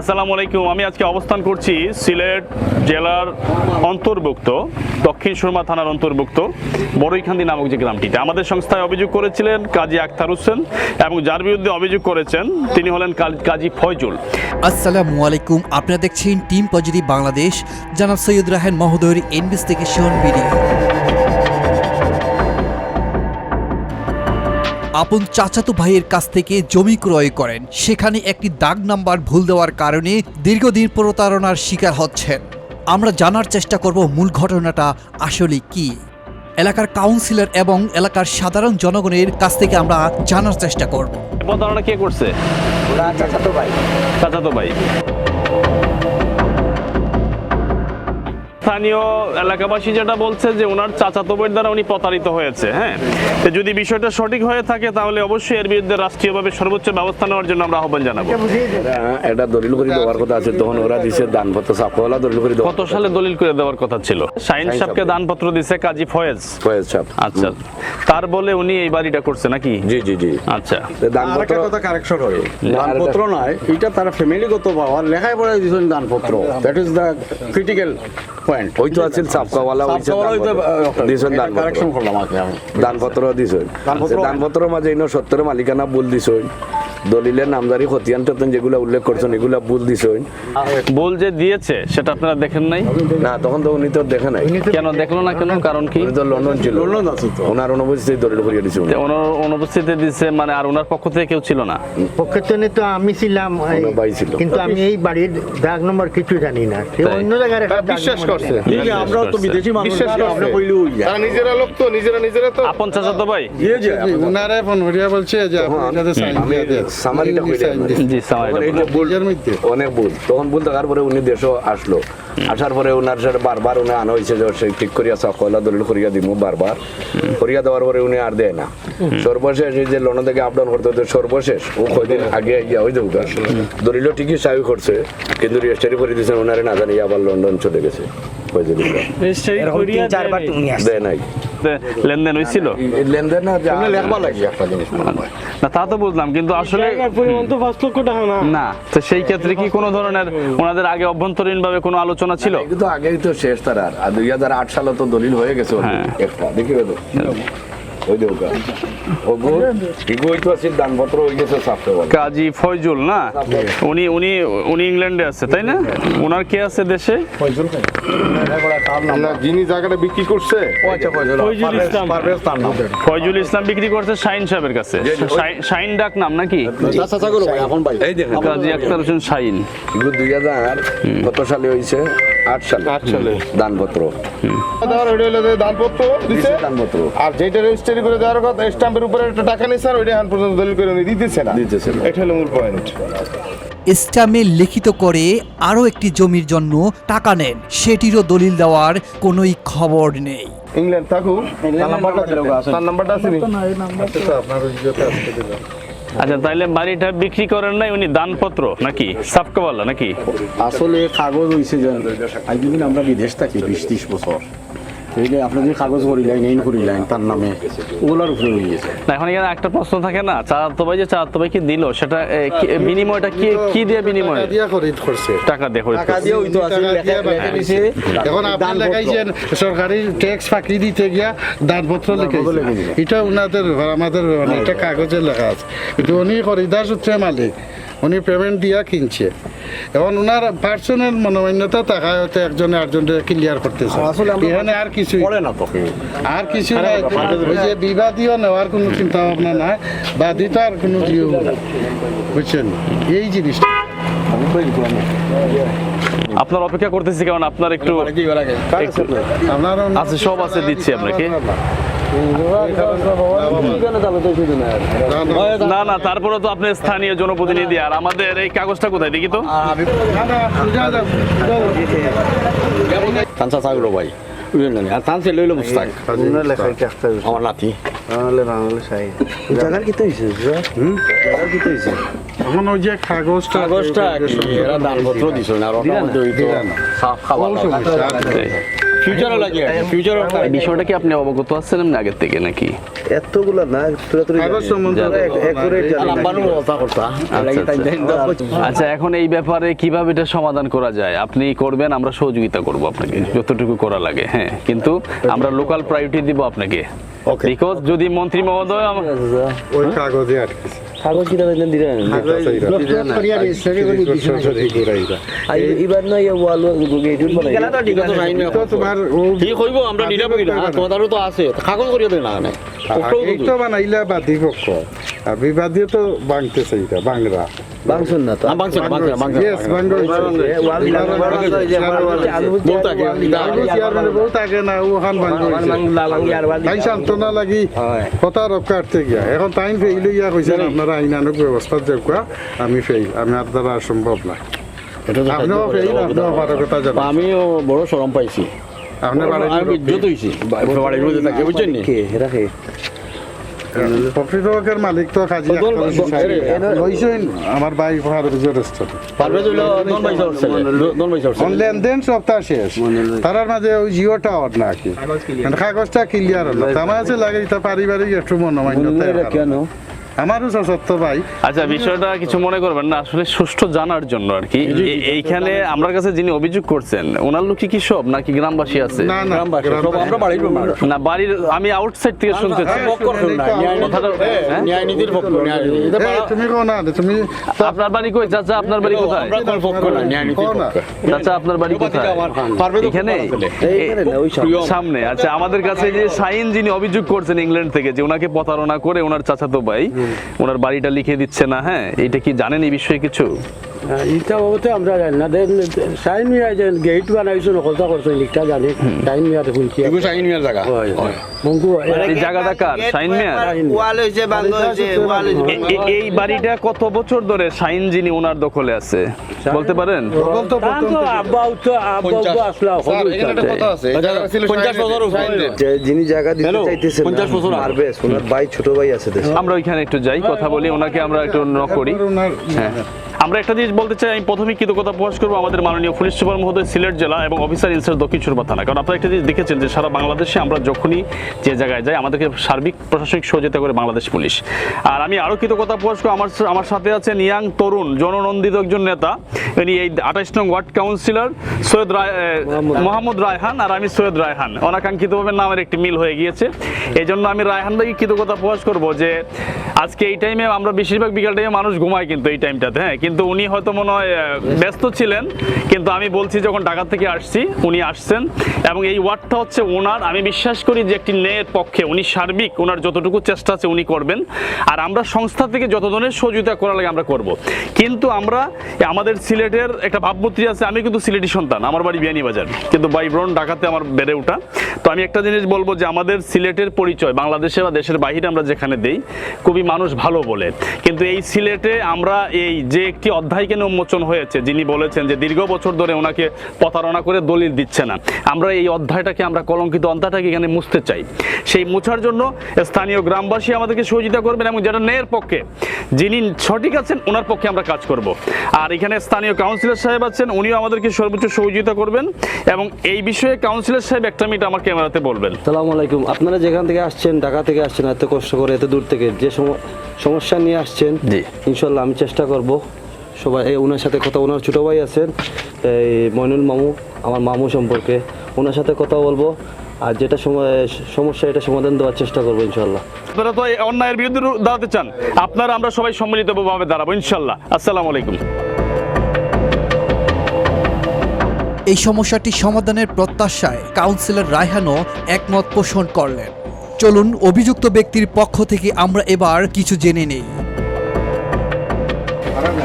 আসসালামু আলাইকুম। আমি আজকে অবস্থান করছি সিলেট জেলার অন্তর্ভুক্ত, দক্ষিণ সুরমা থানার অন্তর্ভুক্ত বড়ইখান্দি নামক যে গ্রামটিতে। আমাদের সংস্থায় অভিযোগ করেছিলেন কাজী আখতার হোসেন এবং যার বিরুদ্ধে অভিযোগ করেছেন তিনি হলেন কাজী ফয়জুল। আসসালামু আলাইকুম। আপনারা দেখছেন টিম পজিটিভ বাংলাদেশ, জানাব সৈয়দ রাহেন মহোদয়ের ইনভেস্টিগেশন ভিডিও। আপন চাচাতো ভাইয়ের কাছ থেকে জমি ক্রয় করেন। সেখানে একটি দাগ নাম্বার ভুল দেওয়ার কারণে দীর্ঘদিন প্রতারণার শিকার হচ্ছেন। আমরা জানার চেষ্টা করব মূল ঘটনাটা আসলে কি। এলাকার কাউন্সিলর এবং এলাকার সাধারণ জনগণের কাছ থেকে আমরা জানার চেষ্টা করব। প্রতারণা কে করছে? চাচাতো ভাই। চাচাতো ভাই। স্থানীয় এলাকাবাসী যেটা বলছে যে ওনার চাচাতো ভাইয়ের দ্বারা উনি প্রতারিত হয়েছে হ্যাঁ? তো যদি বিষয়টা সঠিক হয়ে থাকে তাহলে অবশ্যই এর বিরুদ্ধে রাষ্ট্রীয়ভাবে সর্বোচ্চ ব্যবস্থা নেওয়ার জন্য আমরা আহ্বান জানাব। এটা দলিল করে দেওয়ার কথা আছে তখন ওরা দিছে দানপত্র সাপওয়ালা দলিল করে কত সালে দলিল করে দেওয়ার কথা ছিল? শাহিন সাহেবকে দানপত্র দিছে কাজী ফয়েজ? ফয়েজ সাহেব আচ্ছা। তার বলে উনি এই বাড়িটা করছে নাকি? জি জি জি। আচ্ছা। দানপত্র কথা কারেকশন হয় দানপত্র নয় এটা তারা ফ্যামিলিগত পাওয়ার লেখায় পড়াই দিয়েছেন দানপত্র। That is the critical point ওই তো আছে সাপকাওয়ালা হইছে দিছেন দানপত্র দানপত্র দিছেন। দানপত্র- দানপত্র মাঝে ইনো সত্তরের মালিকানা বল দিছই দলিলের নামদারি খতিয়ান টতিয়ান যেগুলো উল্লেখ করছেন এগুলা ভুল দিছই বল যে দিয়েছে সেটা আপনারা দেখেন নাই? না তখন তো উনি তো দেখে নাই। কেন দেখল না কেন? কারণ কি? উনি তো লন্ডন ছিল। লন্ডন আছে তো। ওনার অনুপস্থিতি দলিল করিয়ে দিছে উনি। ওনার অনুপস্থিতি দিছে মানে আর ওনার পক্ষ থেকে কেউ ছিল না? পক্ষের তো আমি ছিলাম এই- ভাই ছিল। কিন্তু আমি এই বাড়ির দাগ নম্বর কিছু জানি না। সে অন্য একটা বিশ্বাস করছে। দিছে। ঠিক আছে আমরাও তো বিদেশি মানুষ বিশ্বাস করছে। আমরা কইলেও ইয়া। তারা নিজেরা লোক তো নিজেরা নিজেরা তো। আপন চাচাতো ভাই? উনারে ফোন করিয়া বলছে যে আপনি এটাতে সাইন দিয়ে দেন সামারিটা জি নিজের মধ্যে? অনেক ভুল তখন ভুল থাকার পরে উনি আসলো। আসার পরে উনার সাথে বারবার উনি আনা হয়েছে যে সে ঠিক করিয়া সব কয়লা দলিল করিয়া দিব বারবার। করিয়া দেওয়ার পরে উনি আর দেয় না। সর্বশেষ এই যে লোন থেকে আপ ডাউন করতে হতো সর্বশেষ ও কয়দিন আগে ইয়া হয়ে যাব দলিল ঠিকই সাই করছে কিন্তু রেজিস্ট্রি করে দিয়েছেন ওনারে না জানি আবার লন্ডন চলে গেছে। চারবার তুমি আসছো। দেয় নাই। লেনদেন হয়েছিল এই লেনদেন না লেখবা লাগে একটা জিনিস মনে হয়। না তা তো বুঝলাম কিন্তু আসলে না। তো সেই ক্ষেত্রে কি কোনো ধরনের ওনাদের আগে অভ্যন্তরীণ ভাবে কোনো আলোচনা ছিল? কিন্তু আগেই তো শেষ তার। আর দুই হাজার আট সালে তো দলিল হয়ে গেছে হ্যাঁ। একটা। দেখি কাজী ফয়জুল না? উনি উনি উনি ইংল্যান্ডে আছে তাই না? ওনার কে আছে দেশে? যিনি জায়গাটা বিক্রি করছে ফয়জুল ইসলাম। পারভেজ তার নাম। ফয়জুল ইসলাম বিক্রি করছে শাহিন সাহেবের কাছে। শাহিন- শাহিন ডাক নাম নাকি? চাচা চাচা করো ভাই এখন ভাই। এই দেখেন। কাজী আক্তার হোসেন ইগো দুই হাজার কত সালে হয়েছে আট সালে। আট সালে। দানপত্র। দেওয়ার ওইটা হলো যে দানপত্র দিছে। দিছে দানপত্র। আর যেটা রেজিস্ট্রি করে দেওয়ার কথা স্ট্যাম্পের উপরে একটা টাকা নেই স্যার ওইটা এখন পর্যন্ত দলিল করে উনি দিতেছে না। দিতেছে না। এটা হলো মূল পয়েন্ট স্ট্যামে লিখিত করে আরও একটি জমির জন্য টাকা নেন সেটিরও দলিল দেওয়ার কোনোই খবর নেই। ইংল্যান্ড থাকুক। তার নাম্বারটা আছে। আপনার আচ্ছা তাইলে বাড়িটা বিক্রি করেন নাই উনি দানপত্র নাকি? সাফকাওয়ালা নাকি? আসলে কাগজ হইছে আমরা বিদেশ থাকি, বিশ ত্রিশ বছর। এই যে আপনি যে কাগজ করিলেন এই করিলেন তার নামে। ওগুলোর উপরে হয়ে গেছে না এখন এখানে একটা প্রশ্ন থাকে না চাচাতো ভাই যে চাচাতো ভাই কি দিল সেটা বিনিময়টা কি কি দিয়ে বিনিময় দিয়া খরিদ করছে। টাকা দিয়ে খরিদ টাকা করছে। দিয়ে হইতো আছে লেখা লেখা দিছে। এখন আপনি দানপত্র। সরকারি ট্যাক্স ফাঁকি দিতে গিয়া দানপত্র লিখেছে। এটা উনাদের আমাদের মানে এটা কাগজে লেখা আছে। কিন্তু উনি খরিদার সূত্রে মালিক। উনি পেমেন্ট দিয়া কিনছে। এখন ওনার পার্সোনাল মনোমান্যতা থাকায় হয়তো একজনে আরেকজনকে ক্লিয়ার করতেছে। এখানে আর কিছু পড়ে না তো কেউ। আর কিছু নাই। ওই যে বিবাদীয় নেওয়ার কোনো চিন্তা ভাবনা নাই। বাদিত আর কোনো দিও না বুঝছেন? এই জিনিসটা। আপনার অপেক্ষা করতেছি কারণ আপনার একটু একটু- আপনার আছে সব আছে দিচ্ছি আপনাকে না না তারপরে তো আপনি স্থানীয় জনপ্রতিনিধি আর আমাদের এই কাগজটা কোথায়? দেখি তো। ভাই আর আমার নাতি। জায়গার কি তো হইছে হুম? জায়গার কি তো এখন ওই যে কাগজটা কাগজটা এরা দানপত্র দিছিল না আর সাফ খাবার। ফিউচারও লাগে। ফিউচারও এই বিষয়টা কি আপনি অবগত আছেন আগের থেকে নাকি? এতগুলা না না। কথা করতা। আচ্ছা এখন এই ব্যাপারে কীভাবে এটা সমাধান করা যায়? আপনি করবেন আমরা সহযোগিতা করব আপনাকে যতটুকু করা লাগে হ্যাঁ। কিন্তু আমরা লোকাল প্রায়োরিটি দিব আপনাকে। বিকজ যদি মন্ত্রী মহোদয় ওই কাগজে আটকেছে। কাগজ কিনা দিলেন এবার না ইয়ে ওয়াল গেটুন বানাই তো তোমার ঠিক হইব আমরা না তোমাদেরও তো আছে কাগজ করিয়া দেয় না না তো বানাইলা বাদী পক্ষ আর বিবাদীয় তো বাংতেছে এটা বাংলা বাংশুন না তো বাংছে বাংছে বাংছে ইয়েস বাংলা ওয়াল বহুত আগে বহুত আগে না ওখান বাংলা তাই সান্ত্বনা লাগি কথা রক্ষা গিয়া এখন তাই ফেইল ইয়া কইছেন আপনারা আইনানুক ব্যবস্থা যোগ্যা আমি ফেইল আমি আর দ্বারা সম্ভব না। আমিও বড় শরম পাইছি। বাড়ির মধ্যে থাকে বুঝছেন রাখে প্রকৃতপক্ষের মালিক তো কাজী লইছেন আমার ভাই ফারুজের রেস্টুরেন্ট পারভেজ হইল নন বাইশ ছেলে নন বাইশ অন ছেলে লেনদেন সপ্তাহ শেষ। তারার মাঝে ওই জিও টাওয়ার নাকি কাগজটা ক্লিয়ার হলো। আমার কাছে লাগে পারিবারিক একটু মনোমান্যতা কেন? আমারও সশস্ত্র ভাই। আচ্ছা বিষয়টা কিছু মনে করবেন না আসলে সুষ্ঠু জানার জন্য আর কি। এইখানে আমার কাছে যিনি অভিযোগ করছেন ওনার লোক কি সব নাকি গ্রামবাসী আছে? না না আমরা বাড়ির না বাড়ির আমি আউটসাইড থেকে শুনতেছি। পক্ষ ন্যায় নীতির- হ্যাঁ? পক্ষ তুমি কো না তুমি আপনার বাড়ি কই? চাচা আপনার বাড়ি কোথায়? আমরা পক্ষ না ন্যায় নীতির পক্ষ। চাচা আপনার বাড়ি কোথায়? এখানে? এইখানে না ওই সব সামনে আচ্ছা আমাদের কাছে যে সাইন যিনি অভিযোগ করছেন ইংল্যান্ড থেকে যে ওনাকে প্রতারণা করে ওনার চাচাতো ভাই ওনার বাড়িটা লিখে দিচ্ছে না হ্যাঁ? এটা কি জানেন এই বিষয়ে কিছু? ইটা বাবতে আমরা জানি না। দেন সাইন মিয়া যে গেট বানাইছো নকলতা করছ লিখটা জানি। সাইন মিয়া মিয়ার জায়গা মঙ্কু এই জায়গাটা কার? শাইন মিয়া ওয়াল হইছে বাংলা হইছে ওয়াল এই বাড়িটা কত বছর ধরে শাইন যিনি ওনার দখলে আছে? বলতে পারেন? তখন তো তান তো আব্বা তো আব্বা তো আসলা পঞ্চাশ বছর উপরে। যে যিনি জায়গা দিতে চাইতেছেন 50 বছর ওনার ভাই ছোট ভাই আছে দেশে। আমরা ওইখানে একটু যাই কথা বলি ওনাকে আমরা একটু নক করি। হ্যাঁ। আমরা একটা জিনিস বলতে চাই আমি প্রথমে কৃতজ্ঞতা প্রকাশ করব আমাদের মাননীয় পুলিশ সুপার মহোদয় সিলেট জেলা এবং অফিসার ইনচার্জ দক্ষিণ সুরমা থানা। কারণ আপনারা একটা জিনিস দেখেছেন যে সারা বাংলাদেশে আমরা যখনই যে জায়গায় যাই আমাদেরকে সার্বিক প্রশাসনিক সহযোগিতা করে বাংলাদেশ পুলিশ। আর আমি আরও কৃতজ্ঞতা প্রকাশ করব আমার আমার সাথে আছেন ইয়াং তরুণ জননন্দিত একজন নেতা। ইনি এই আঠাইশ নং ওয়ার্ড কাউন্সিলর সৈয়দ রায় মোহাম্মদ রায়হান। আর আমি সৈয়দ রায়হান। অনাকাঙ্ক্ষিতভাবে নামের একটি মিল হয়ে গিয়েছে। এই জন্য আমি রায়হান ভাইকে কৃতজ্ঞতা প্রকাশ করব যে আজকে এই টাইমে আমরা বেশিরভাগ বিকাল টাইমে মানুষ ঘুমায় কিন্তু এই টাইমটাতে হ্যাঁ? কিন্তু উনি হয়তো মনে হয় ব্যস্ত ছিলেন, কিন্তু আমি বলছি যখন ঢাকা থেকে আসছি, উনি আসছেন এবং এই ওয়ার্ডটা হচ্ছে ওনার, আমি বিশ্বাস করি যে একটি ন্যায়ের পক্ষে, উনি সার্বিক, ওনার যতটুকু চেষ্টা আছে উনি করবেন, আর আমরা সংস্থা থেকে যত ধরনের সহযোগিতা করা লাগে আমরা করব। কিন্তু আমরা, আমাদের সিলেটের একটা ভাবমূর্তি আছে, আমি কিন্তু সিলেটি সন্তান, আমার বাড়ি বিয়ানীবাজার, কিন্তু বাইব্রন ঢাকাতে আমার বেড়ে ওঠা। তো আমি একটা জিনিস বলব যে আমাদের সিলেটের পরিচয় বাংলাদেশে বা দেশের বাইরে আমরা যেখানে দেই, খুবই মানুষ ভালো বলে। কিন্তু এই সিলেটে আমরা এই যে একটি অধ্যায় কেন উন্মোচন হয়েছে? যিনি বলেছেন যে দীর্ঘ বছর ধরে ওনাকে প্রতারণা করে দলিল দিচ্ছে না। আমরা এই অধ্যায়টাকে আমরা কলঙ্কিত অধ্যায়টাকে এখানে মুছতে চাই। সেই মুছার জন্য স্থানীয় গ্রামবাসী আমাদেরকে সহযোগিতা করবেন এবং যেটা ন্যায়ের পক্ষে যিনি সঠিক আছেন ওনার পক্ষে আমরা কাজ করব। আর এখানে স্থানীয় কাউন্সিলর সাহেব আছেন উনিও আমাদেরকে সর্বোচ্চ সহযোগিতা করবেন এবং এই বিষয়ে কাউন্সিলর সাহেব একটা মিনিট আমার ক্যামেরাতে বলবেন। সালামু আলাইকুম। আপনারা যেখান থেকে আসছেন ঢাকা থেকে আসছেন এত কষ্ট করে এত দূর থেকে যে সম- সমস্যা নিয়ে আসছেন জি। ইনশাল্লাহ আমি চেষ্টা করব। সবাই এই ওনার সাথে কথা ওনার ছোটো ভাই আছেন এই মইনুল মামু আমার মামু সম্পর্কে। ওনার সাথে কথা বলব আর যেটা সমস্যা এটা সমাধান দেওয়ার চেষ্টা করব ইনশাল্লাহ আপনারা তো অন্যায়ের বিরুদ্ধে দাঁড়াতে চান আপনারা আমরা সবাই সম্মিলিতভাবে দাঁড়াবো ইনশাল্লাহ আসসালামু আলাইকুম। এই সমস্যাটি সমাধানের প্রত্যাশায় কাউন্সিলর রায়হানও একমত পোষণ করলেন। চলুন অভিযুক্ত ব্যক্তির পক্ষ থেকে আমরা এবার কিছু জেনে নেই।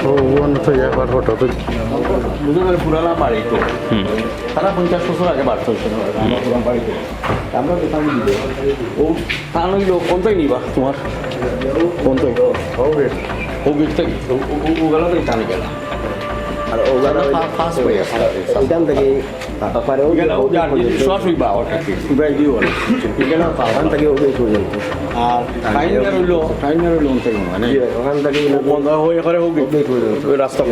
ও ওন তো একবার ফটো তো দুজনের পুরানা বাড়ি তো তারা পঞ্চাশ বছর আগে বাড়তে হয়েছে বাড়িতে আমরা কোথাও দিবে ও তা নইল কোনটাই নিবা তোমার কোনটাই ও গেটটা ও গেল তো টানে গেল আর হয়ে গেছে এখান থেকে পারে ওখান থেকে পর্যন্ত আর হইল হইল থেকে মানে ওখান থেকে বন্ধ হয়ে করে হোক ওই রাস্তা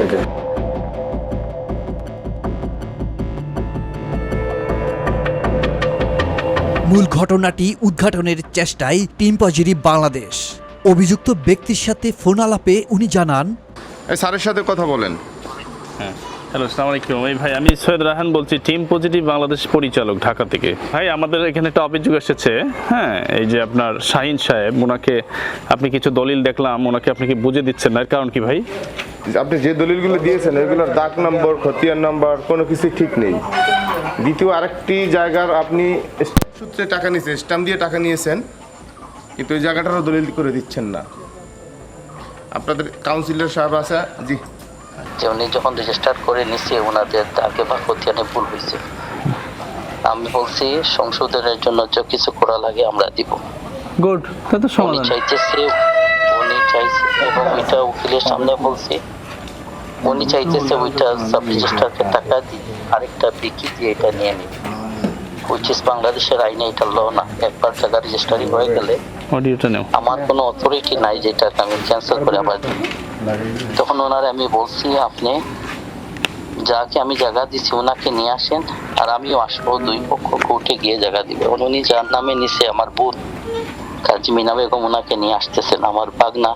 মূল ঘটনাটি উদ্ঘাটনের চেষ্টায় টিম পজিটিভ বাংলাদেশ। অভিযুক্ত ব্যক্তির সাথে ফোন আলাপে উনি জানান স্যারের সাথে কথা বলেন। হ্যাঁ। হ্যালো সালাম আলাইকুম এই ভাই, আমি সৈয়দ রাহান বলছি টিম পজিটিভ বাংলাদেশ পরিচালক ঢাকা থেকে। ভাই, আমাদের এখানে একটা অভিযোগ এসেছে হ্যাঁ? এই যে আপনার শাহিন সাহেব, ওনাকে আপনি কিছু দলিল দেখলাম, ওনাকে আপনি কি বুঝে দিচ্ছেন না? কারণ কি ভাই? আপনি যে দলিলগুলো দিয়েছেন, এগুলোর দাগ নম্বর, খতিয়ান নাম্বার, কোনো কিছু ঠিক নেই। দ্বিতীয় আরেকটি জায়গার আপনি সূত্রে টাকা নিয়েছেন স্ট্যাম্প দিয়ে টাকা নিয়েছেন, কিন্তু ওই জায়গাটারও দলিল করে দিচ্ছেন না। আপনাদের কাউন্সিলর সাহেব আছে, জি। যে উনি যখন রেজিস্টার করে নিছে ওনাদের তাকে বা খতিয়ানে ভুল হয়েছে। আমি বলছি সংশোধনের জন্য যে কিছু করা লাগে আমরা দিব। গুড তা তো উনি সমাধান। চাইতেছে উনি চাইছে এবং ওইটা উকিলের সামনে বলছি উনি চাইতেছে ওইটা সাব রেজিস্টারকে টাকা দিয়ে আরেকটা বিকি দিয়ে এটা নিয়ে নিবে। উইচ ইস বাংলাদেশের আইনে এটা ল না একবার টাকা রেজিস্টারি হয়ে গেলে অডিওটা নেও। আমার কোনো অথরিটি নাই যেটা আমি ক্যান্সেল করে আবার তখন ওনারে আমি বলছি আপনি যাকে আমি জায়গা দিছি ওনাকে নিয়ে আসেন আর আমিও আসব দুই পক্ষ কোর্টে গিয়ে জায়গা দিবে। উনি যার নামে নিছে আমার বোন কাজী মিনা বেগম ওনাকে নিয়ে আসতেছেন আমার বাগনা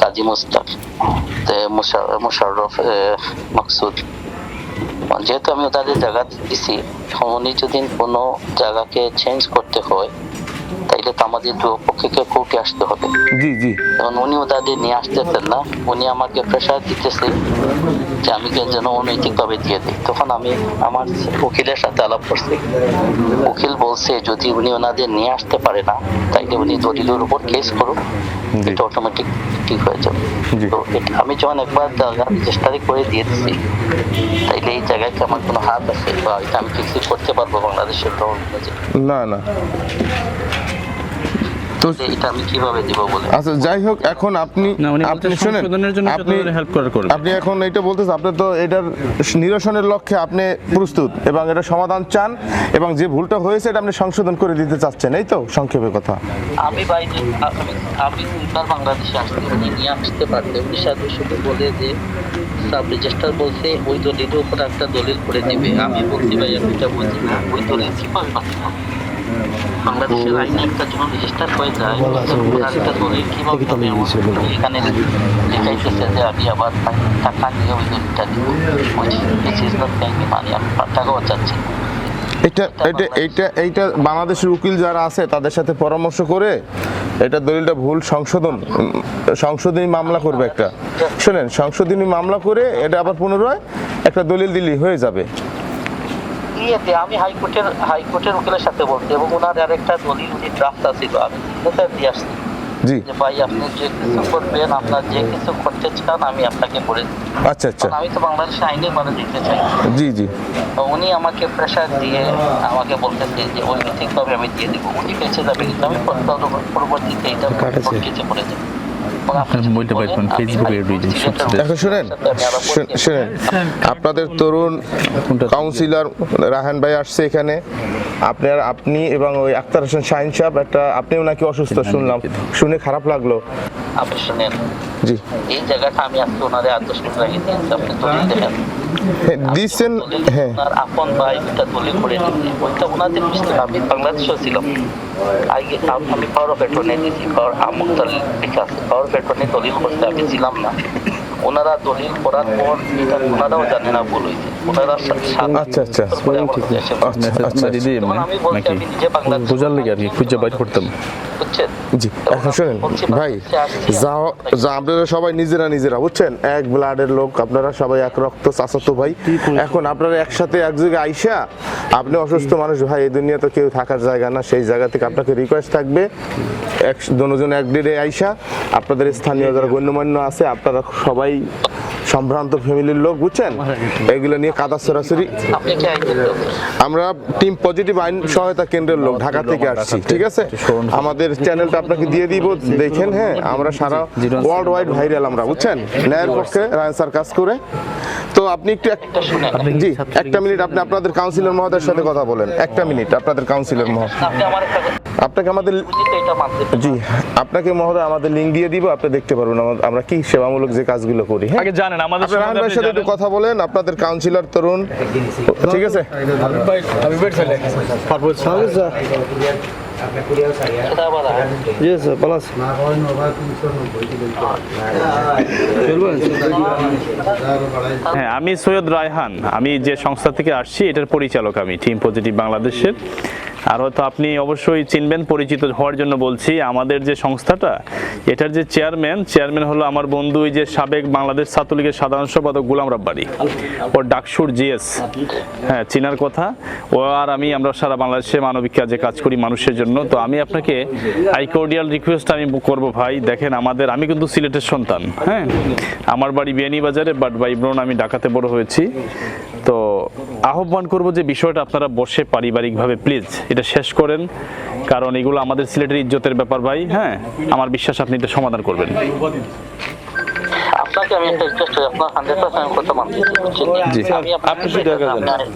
কাজী মুস্তাক মুশারফ মাকসুদ। যেহেতু আমি তাদের জায়গা দিছি এখন দিন কোনো জায়গাকে চেঞ্জ করতে হয় তাইলে তো আমাদের দুপক্ষকে কোর্টে আসতে হবে। জি জি। এখন উনি ওদের নিয়ে আসতেছেন না উনি আমাকে প্রেশার দিতেছে যে আমি কে যেন অনৈতিকভাবে দিয়ে দিই। তখন আমি আমার উকিলের সাথে আলাপ করছি। উকিল বলছে যদি উনি ওনাদের নিয়ে আসতে পারে না তাইলে উনি দলিলের উপর কেস করুন এটা অটোমেটিক ঠিক হয়ে যাবে। তো আমি যখন একবার রেজিস্টারি করে দিয়ে দিচ্ছি তাইলে এই জায়গায় কি আমার কোনো হাত আছে? বা এটা আমি কিছু করতে পারব বাংলাদেশের না না। তো এটা আমি কীভাবে দিব বলে? আচ্ছা যাই হোক এখন আপনি আপনি শুনেন জন্য আপনি হেল্প করার আপনি এখন এটা বলতেছেন আপনি তো এটার নিরসনের লক্ষ্যে আপনি প্রস্তুত এবং এটা সমাধান চান এবং যে ভুলটা হয়েছে এটা আপনি সংশোধন করে দিতে চাচ্ছেন এই তো সংক্ষেপে কথা। আমি বাইরে আমি আমি বাংলাদেশে আসতে উনি নিয়ে আসতে উনি সাথে শুধু বলে যে সাব রেজিস্টার বলছে ওই দলিলের উপর একটা দলিল করে দিবে আমি বলছি ভাই আমি এটা বুঝি না। ওই দলিল কীভাবে পাঠাবো বাংলাদেশের আইনে একটা যখন রেজিস্টার হয়ে যায় তখন একটা দলিল কীভাবে পাবে আমার? এখানে লেখাইতেছে যে আমি আবার টাকা নিয়ে ওই দলিলটা দিব। This is not bank money আমি টাকাও চাচ্ছি এটা এটা এইটা এইটা বাংলাদেশের উকিল যারা আছে তাদের সাথে পরামর্শ করে এটা দলিলটা ভুল সংশোধন সংশোধনী মামলা করবে একটা। শোনেন সংশোধনী মামলা করে এটা আবার পুনরায় একটা দলিল দিলেই হয়ে যাবে। ইয়েতে আমি হাইকোর্টের হাইকোর্টের উকিলের সাথে বলছি এবং ওনার আর একটা দলিল উনি ড্রাফট আছিল আমি সিগনেচার দিয়ে আসছি। জি। যে ভাই আপনি যে কিছু করবেন আপনার যে কিছু করতে চান আমি আপনাকে করে আচ্ছা আচ্ছা। আমি তো বাংলাদেশের আইনে মানে দিতে চাই। জি জি। উনি আমাকে প্রেশার দিয়ে আমাকে বলতেছে যে ওই ঠিকভাবে আমি দিয়ে দিব। উনি বেঁচে যাবে কিন্তু আমি পরবর্তীতে এটা যদি বলতে পারবেন, ফেসবুকে। এখন শুনেন। শুনেন আপনাদের তরুণ কাউন্সিলর রাহান ভাই আসছে এখানে আপনার আপনি এবং ওই আক্তার হোসেন শাহিন সাহেব একটা আপনিও নাকি অসুস্থ শুনলাম শুনে খারাপ লাগল আপনি শুনেন জি। এই জায়গাটা আমি আজকে ওনারে আট দশ মিনিট দিয়েছি আপনি দলিল দেখেন। হ্যাঁ, দিচ্ছেন হ্যাঁ। আপন ভাই ওইটা দলিল করে দিচ্ছে ওইটা ওনাদের মিস্টেক আমি বাংলাদেশেও ছিলাম। আগে আমি পাওয়ার অফ অ্যাটর্নি দিয়েছি পাওয়ার আমুক দলিল আছে পাওয়ার অফ অ্যাটর্নি দলিল করতে আমি ছিলাম না। ওনারা দলিল করার পর এটা ওনারাও জানে না ভুল হয়েছে। আচ্ছা, আচ্ছা। আচ্ছা আচ্ছা। দিদি নাকি? বোঝার লেগে আর কি খুঁজে বাইর করতাম। জি এখন শুনেন ভাই যা যা আপনারা সবাই নিজেরা নিজেরা বুঝছেন? এক ব্লাডের লোক আপনারা সবাই এক রক্ত চাচাতো ভাই। এখন আপনারা একসাথে এক জায়গায় আইসা আপনি অসুস্থ মানুষ ভাই এই দুনিয়া তো কেউ থাকার জায়গা না সেই জায়গা থেকে আপনাকে রিকোয়েস্ট থাকবে। এক দুজন এক ডেটে আইসা আপনাদের স্থানীয় যারা গণ্যমান্য আছে আপনারা সবাই সম্ভ্রান্ত ফ্যামিলির লোক বুঝছেন এগুলো নিয়ে কাদা সরাসরি? আমরা টিম পজিটিভ আইন সহায়তা কেন্দ্রের লোক ঢাকা থেকে আসছি ঠিক আছে আমাদের চ্যানেলটা আপনাকে দিয়ে দিব দেখেন হ্যাঁ আমরা সারা ওয়ার্ল্ড ওয়াইড ভাইরাল আমরা বুঝছেন ন্যায়ের পক্ষে রায়ন স্যার কাজ করে তো আপনি একটু জি একটা মিনিট আপনি আপনাদের কাউন্সিলর মহোদয়ের সাথে কথা বলেন একটা মিনিট আপনাদের কাউন্সিলর মহোদয় আপনাকে আমাদের জি আপনাকে মহোদয় আমাদের লিঙ্ক দিয়ে দিব আপনি দেখতে পারবেন আমা- আমরা কি সেবামূলক যে কাজগুলো করি হ্যাঁ আগে জানেন আমাদের আপনার সাথে একটু কথা বলেন আপনাদের কাউন্সিলর তরুণ ঠিক আছে জি স্যার পালাস হ্যাঁ? আমি সৈয়দ রায়হান। আমি যে সংস্থা থেকে আসছি এটার পরিচালক আমি টিম পজিটিভ বাংলাদেশের আর হয়তো আপনি অবশ্যই চিনবেন পরিচিত হওয়ার জন্য বলছি আমাদের যে সংস্থাটা এটার যে চেয়ারম্যান চেয়ারম্যান হলো আমার বন্ধু যে সাবেক বাংলাদেশ ছাত্রলীগের সাধারণ সম্পাদক গুলাম রাব্বারি। ওর ডাকসুর জিএস। হ্যাঁ চিনার কথা। ও আর আমি আমরা সারা বাংলাদেশে মানবিক কাজে কাজ করি মানুষের জন্য। তো আমি আপনাকে আই কোর্ডিয়াল রিকোয়েস্ট আমি করব ভাই। দেখেন, আমাদের, আমি কিন্তু সিলেটের সন্তান হ্যাঁ? আমার বাড়ি বিয়ানীবাজারে বাট ভাই বোন আমি ঢাকাতে বড় হয়েছি। তো আহ্বান করব যে বিষয়টা আপনারা বসে পারিবারিকভাবে প্লিজ এটা শেষ করেন। কারণ এগুলো আমাদের সিলেটের ইজ্জতের ব্যাপার ভাই হ্যাঁ? আমার বিশ্বাস আপনি এটা সমাধান করবেন। আপনাকে আমি একটা রিকোয়েস্ট করি আপনার হান্ড্রেড পার্সেন্ট কথা জি।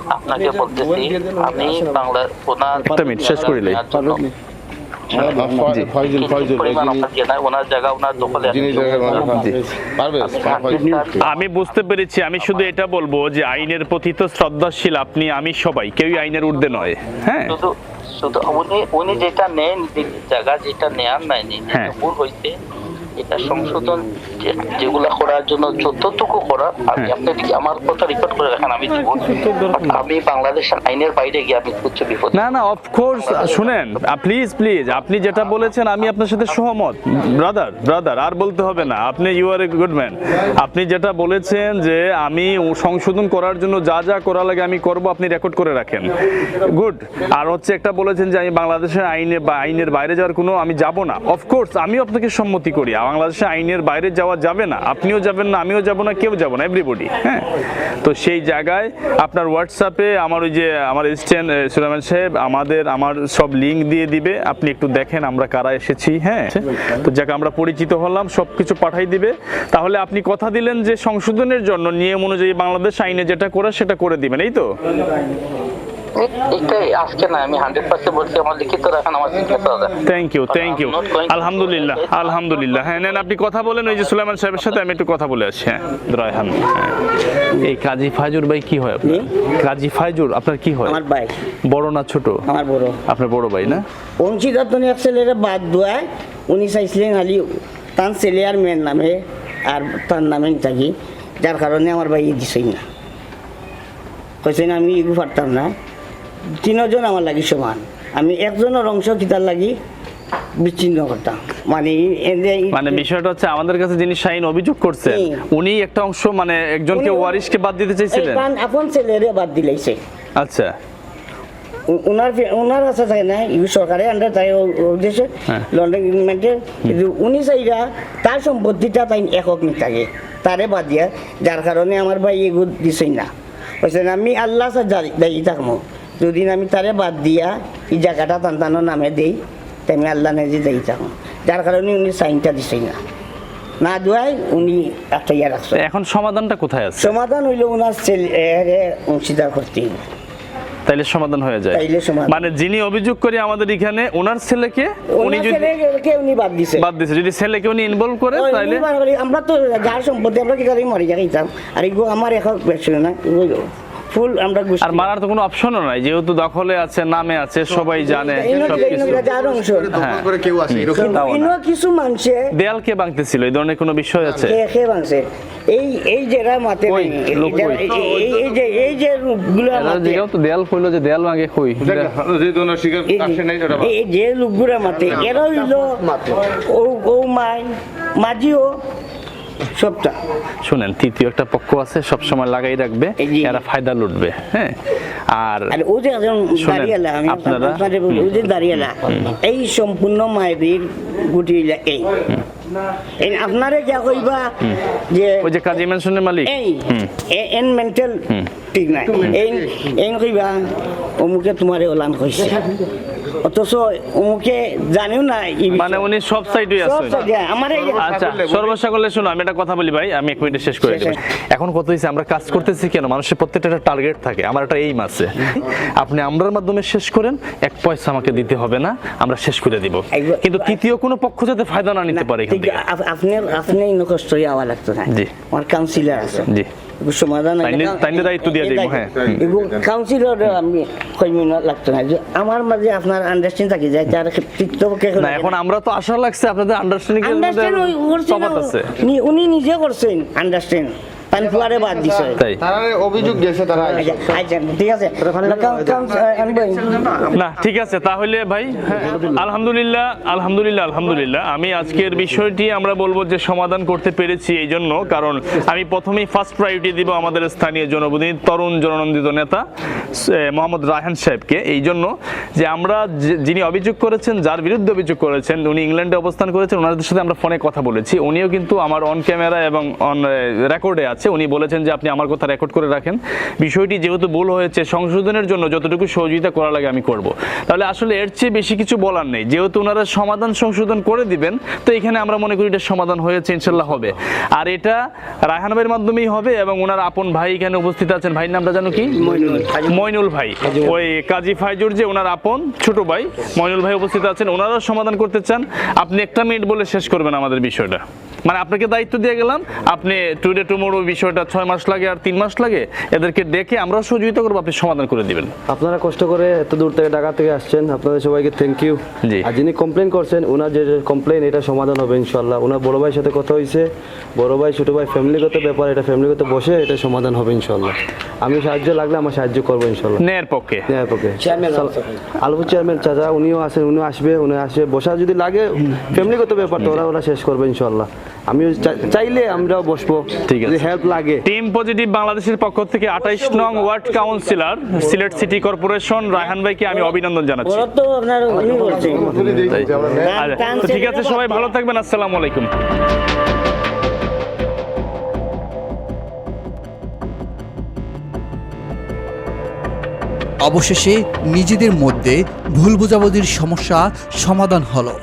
আপনাকে বলতেছি বাংলা ওনার একটা মিনিট, শেষ বুঝতে পেরেছি আমি শুধু এটা বলব যে আইনের প্রতি তো শ্রদ্ধাশীল আপনি আমি সবাই কেউই আইনের ঊর্ধ্বে নয়। হ্যাঁ। শুধু শুধু উনি উনি যেটা নেন জায়গা যেটা নেয়ার নাই নি, হ্যাঁ। ভুল হয়েছে এটা সংশোধন যেগুলা করার জন্য যতটুকু করা আমি হ্যাঁ। আপনাকে আমার কথা রেকর্ড করে রাখেন? আমি আমি বাংলাদেশের আইনের বাইরে গিয়ে আমি উচ্চ বিপদ না না অফকোর্স শুনেন প্লিজ প্লিজ আপনি যেটা বলেছেন আমি আপনার সাথে সহমত। ব্রাদার ব্রাদার আর বলতে হবে না। আপনি you are a good man আপনি যেটা বলেছেন যে আমি সংশোধন করার জন্য যা যা করা লাগে আমি করব আপনি রেকর্ড করে রাখেন। গুড আর হচ্ছে একটা বলেছেন যে আমি বাংলাদেশের আইনে বা আইনের বাইরে যাওয়ার কোনো আমি যাব না। অফকোর্স আমিও আপনাকে সম্মতি করি। আর বাংলাদেশের আইনের বাইরে যাওয়া যাবে না। আপনিও যাবেন না, আমিও যাব না, কেউ যাব না এভরিবডি হ্যাঁ? তো সেই জায়গায় আপনার হোয়াটসঅ্যাপে আমার ওই যে আমার এসিস্ট্যান্ট সুলাইমান সাহেব, আমাদের, আমার সব লিঙ্ক দিয়ে দিবে। আপনি একটু দেখেন আমরা কারা এসেছি হ্যাঁ? তো যাকে, আমরা পরিচিত হলাম সব কিছু পাঠাই দিবে। তাহলে আপনি কথা দিলেন যে সংশোধনের জন্য, নিয়ম অনুযায়ী বাংলাদেশ আইনে যেটা করে, সেটা করে দিবেন, এই তো? এটাই আজকে না আমি হান্ড্রেড পার্সেন্ট বলছি আমার লিখিত রাখেন আমার থ্যাংক ইউ থ্যাংক ইউ আলহামদুলিল্লাহ আলহামদুলিল্লাহ। হ্যাঁ নেন আপনি কথা বলেন ওই যে সুলাইমান সাহেবের সাথে আমি একটু কথা বলে হ্যাঁ রায়হান হ্যাঁ। এই কাজী ফাইজুর ভাই কি হয় আপনার? কাজী ফাইজুর আপনার কি হয়? আমার ভাই। বড় না ছোট? আমার বড়। আপনার বড় ভাই না? অংশীদার তো এক ছেলেরে বাদ দেওয়ায় উনি চাইছিলেন খালি তার ছেলে আর মেয়ের নামে আর তার নামে থাকি। যার কারণে আমার ভাই দিছই না। কইছেন আমি পারতাম না। তিনজন আমার লাগি সমান। আমি একজনের অংশ কিতার লাগি? বিচ্ছিন্ন করতাম। মানে মানে বিষয়টা হচ্ছে আমাদের কাছে যিনি শাইন অভিযোগ করছেন উনি একটা অংশ মানে একজনকে ওয়ারিশকে বাদ দিতে চাইছিলেন? আপন ছেলেরে বাদ দিলাইছে। আচ্ছা। উ- উনার ফে- থাকে না ইউ সরকারের আন্ডার তাই ও- ও দেশে হ্যাঁ। লন্ডন গভর্নমেন্টের কিন্তু উনি চাইরা তার সম্পত্তিটা তাই একক থাকে। তারে বাদ দিয়া যার কারণে আমার ভাই এগুলো দিছেই না। আমি আল্লাহ দায়ী থাকব। যদি আমি তারে বাদ দিয়া এই জায়গাটা তান্তানোর নামে দেই তাই আমি আল্লাহ নিজে দায়ী থাকব যার কারণে উনি সাইনটা দিছেই না। না দেওয়াই উনি একটা ইয়ে রাখছে। এখন সমাধানটা কোথায় আছে? সমাধান হইল ওনার ছেলে অংশীদার করতে। তাইলে সমাধান হয়ে যায়। মানে যিনি অভিযোগ করে আমাদের এখানে ওনার ছেলেকে উনি যদি ছেলেকে উনি বাদ দিছে। বাদ দিছে। যদি ছেলেকে উনি ইনভলভ করে তাইলে আমরা তো যার সম্পত্তি আমরা কি করে মরে যাই আর এগুলো আমার এখন বেশি না ফুল আমরা আর মারার তো কোনো অপশনও নাই যেহেতু দখলে আছে নামে আছে সবাই জানে যার হ্যাঁ কিছু মানুষে দেয়াল কে ভাঙতেছিল এই ধরনের কোনো বিষয় আছে? ভাঙছে এই এই যেটা মাতে এই যে-? এই- যে এই যে রূপগুলো এরা মাতে তো দেয়াল কইলো যে দেয়াল ভাঙে কই? যে দোনো শিকার আসে নাই ওটা এই যে লোকগুলো মাতে এরা হইল ও ও মাই মাঝিও সবটা। শুনেন তৃতীয় একটা পক্ষ আছে সব সময় লাগাই রাখবে এই যে- এরা ফায়দা লুটবে হ্যাঁ? আর আর ও যে একজন দাঁড়িয়েলা আমি আপনারা- আপনাদের বলি, ও যে দাঁড়িয়েলা এই সম্পূর্ণ মায়ের গুটি এই। এই আপনারে যা কইবা যে ওই যে কাজী মেনশনের মালিক? এই এন মেন্টাল ঠিক নাই। এই এই কইবা অমুকে তোমারে ওলান কইছে। অথচ জানেও না মানে উনি সব সাইডে আমার আচ্ছা শোনো আমি একটা কথা বলি ভাই আমি এক মিনিটে শেষ করে দেবো। এখন কত হয়েছে আমরা কাজ করতেছি কেন? মানুষের প্রত্যেকটা একটা টার্গেট থাকে আমার একটা এইম আছে। আপনি আমরার মাধ্যমে শেষ করেন এক পয়সা আমাকে দিতে হবে না আমরা শেষ করে দিব। কিন্তু তৃতীয় কোনো পক্ষ যাতে ফায়দা না নিতে পারে আপনি আপনি কষ্ট লাগতো না। জি। আমার কাউন্সিলর আছে। জি। সমাধান তাইনে দায়িত্ব দিয়া হ্যাঁ। কাউন্সিলর আমি কইমি না লাগতো না যে আমার মাঝে আপনার আন্ডারস্ট্যান্ড থাকি যায় তার তৃতীয়পক্ষে না এখন আমরা তো আশা লাগছে আপনাদের আন্ডারস্ট্যান্ডিং এর মধ্যে তফাৎ আছে উনি নিজে করছেন আন্ডারস্ট্যান্ড পানপুয়ারে বাদ দিছে। তাই? তারা অভিযোগ গেছে তারা আচ্ছা, আচ্ছা, ঠিক আছে। না ঠিক আছে তাহলে ভাই হ্যাঁ, আলহামদুলিল্লাহ আলহামদুলিল্লাহ আলহামদুলিল্লাহ। আমি আজকের বিষয়টি আমরা বলব যে সমাধান করতে পেরেছি এই জন্য কারণ আমি প্রথমেই ফার্স্ট প্রায়োরিটি দিব আমাদের স্থানীয় জনপ্রতিনিধি তরুণ জননন্দিত নেতা মোহাম্মদ রায়হান সাহেবকে। এই জন্য যে আমরা যিনি অভিযোগ করেছেন যার বিরুদ্ধে অভিযোগ করেছেন উনি ইংল্যান্ডে অবস্থান করেছেন ওনাদের সাথে আমরা ফোনে কথা বলেছি। উনিও কিন্তু আমার অন ক্যামেরা এবং অন রেকর্ডে আছে উনি বলেছেন যে আপনি আমার কথা রেকর্ড করে রাখেন। বিষয়টি যেহেতু ভুল হয়েছে সংশোধনের জন্য যতটুকু সহযোগিতা করা লাগে আমি করব। তাহলে আসলে এর চেয়ে বেশি কিছু বলার নেই। যেহেতু ওনারা সমাধান সংশোধন করে দিবেন তো এখানে আমরা মনে করি এটা সমাধান হয়েছে ইনশাল্লাহ হবে। আর এটা রায়হান ভাইয়ের মাধ্যমেই হবে এবং ওনার আপন ভাই এখানে উপস্থিত আছেন। ভাইয়ের নামটা জানো কি? মইনুল ভাই। ওই কাজী ফাইজুর যে ওনার আপন ছোট ভাই মইনুল ভাই উপস্থিত আছেন। ওনারাও সমাধান করতে চান। আপনি একটা মিনিট বলে শেষ করবেন আমাদের বিষয়টা। মানে আপনাকে দায়িত্ব দিয়ে গেলাম। আপনি টুডে টুমোরো বিষয়টা ছয় মাস লাগে আর তিন মাস লাগে এদেরকে ডেকে আমরাও সহযোগিতা করব আপনি সমাধান করে দিবেন। আপনারা কষ্ট করে এত দূর থেকে ঢাকা থেকে আসছেন আপনাদের সবাইকে থ্যাংক ইউ জি। আর যিনি কমপ্লেন করছেন ওনার যে কমপ্লেন এটা সমাধান হবে ইনশাল্লাহ ওনার বড় ভাইয়ের সাথে কথা হয়েছে বড় ভাই ছোটো ভাই ফ্যামিলিগত ব্যাপার এটা ফ্যামিলিগত বসে এটা সমাধান হবে ইনশাল্লাহ আমি সাহায্য লাগলে আমার সাহায্য করব ইনশাল্লাহ ন্যায়ের পক্ষে। হ্যাঁ পক্ষে। চেয়ারম্যান আলু চেয়ারম্যান চাচা উনিও আসেন উনিও আসবে উনি আসবে। বসা যদি লাগে ফ্যামিলিগত ব্যাপার তো ওরা ওরা শেষ করবে ইনশাল্লাহ আমিও চা- চাইলে আমরাও বসবো ঠিক আছে। যদি হেল্প লাগে। টিম পজিটিভ বাংলাদেশের পক্ষ থেকে আঠাইশ নং ward councillor Sylhet city corporation Raihan ভাইকে আমি অভিনন্দন জানাচ্ছি। ওরা তো আপনার উনি বলছেন ঠিক আছে সবাই ভালো থাকবেন আসসালামু আলাইকুম। অবশেষে নিজেদের মধ্যে ভুল বোঝাবুঝির সমস্যা সমাধান হলো।